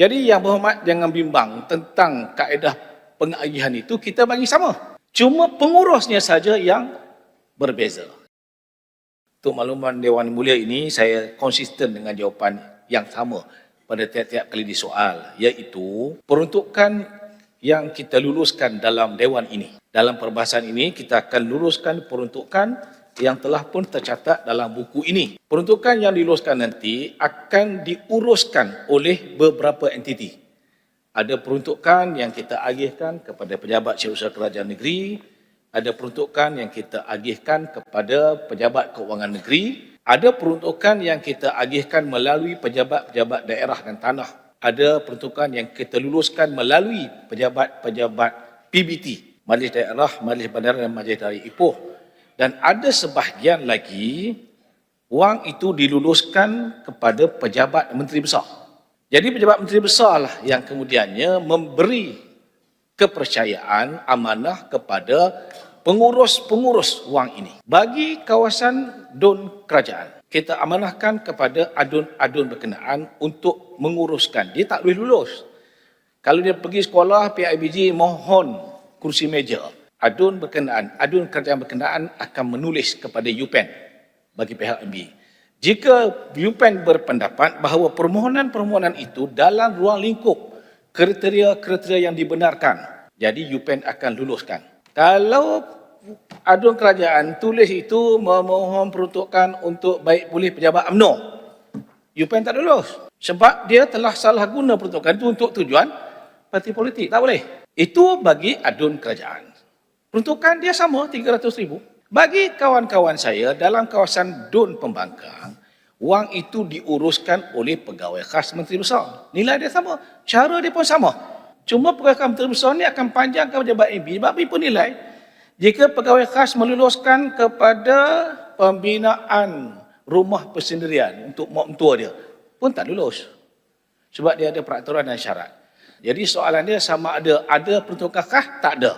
Jadi yang berhormat jangan bimbang tentang kaedah pengagihan itu kita bagi sama. Cuma pengurusnya saja yang berbeza. Untuk makluman Dewan Mulia ini saya konsisten dengan jawapan yang sama pada tiap-tiap kali disoal iaitu peruntukan yang kita luluskan dalam Dewan ini. Dalam perbahasan ini kita akan luluskan peruntukan yang telah pun tercatat dalam buku ini. Peruntukan yang diluluskan nanti akan diuruskan oleh beberapa entiti. Ada peruntukan yang kita agihkan kepada pejabat syarikat kerajaan negeri, ada peruntukan yang kita agihkan kepada pejabat keuangan negeri, ada peruntukan yang kita agihkan melalui pejabat-pejabat daerah dan tanah, ada peruntukan yang kita luluskan melalui pejabat-pejabat PBT, Majlis Daerah, Majlis Bandar dan Majlis Dari Ipoh. Dan ada sebahagian lagi wang itu diluluskan kepada pejabat menteri besar. Jadi pejabat menteri besar lah yang kemudiannya memberi kepercayaan amanah kepada pengurus-pengurus wang ini. Bagi kawasan Dun Kerajaan, kita amanahkan kepada adun-adun berkenaan untuk menguruskan. Dia tak boleh lulus. Kalau dia pergi sekolah, PIBG mohon kursi meja. Adun berkenaan, adun kerajaan berkenaan akan menulis kepada UPEN bagi pihak MB. Jika UPEN berpendapat bahawa permohonan-permohonan itu dalam ruang lingkup kriteria-kriteria yang dibenarkan, jadi UPEN akan luluskan. Kalau aduan kerajaan tulis itu memohon peruntukan untuk baik pulih pejabat UMNO, UPEN tak lulus. Sebab dia telah salah guna peruntukan itu untuk tujuan parti politik. Tak boleh. Itu bagi adun kerajaan. Peruntukan dia sama 300 ribu. Bagi kawan-kawan saya dalam kawasan Dun Pembangkang, wang itu diuruskan oleh pegawai khas Menteri Besar. Nilai dia sama. Cara dia pun sama. Cuma pegawai khas Menteri Besar ni akan panjangkan pejabat MB. Sebab MB pun nilai. Jika pegawai khas meluluskan kepada pembinaan rumah persendirian untuk mak mentua dia, pun tak lulus. Sebab dia ada peraturan dan syarat. Jadi soalan dia sama ada ada peruntukan kah? Tak ada.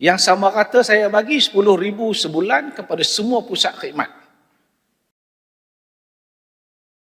Yang sama kata saya bagi 10,000 sebulan kepada semua pusat khidmat.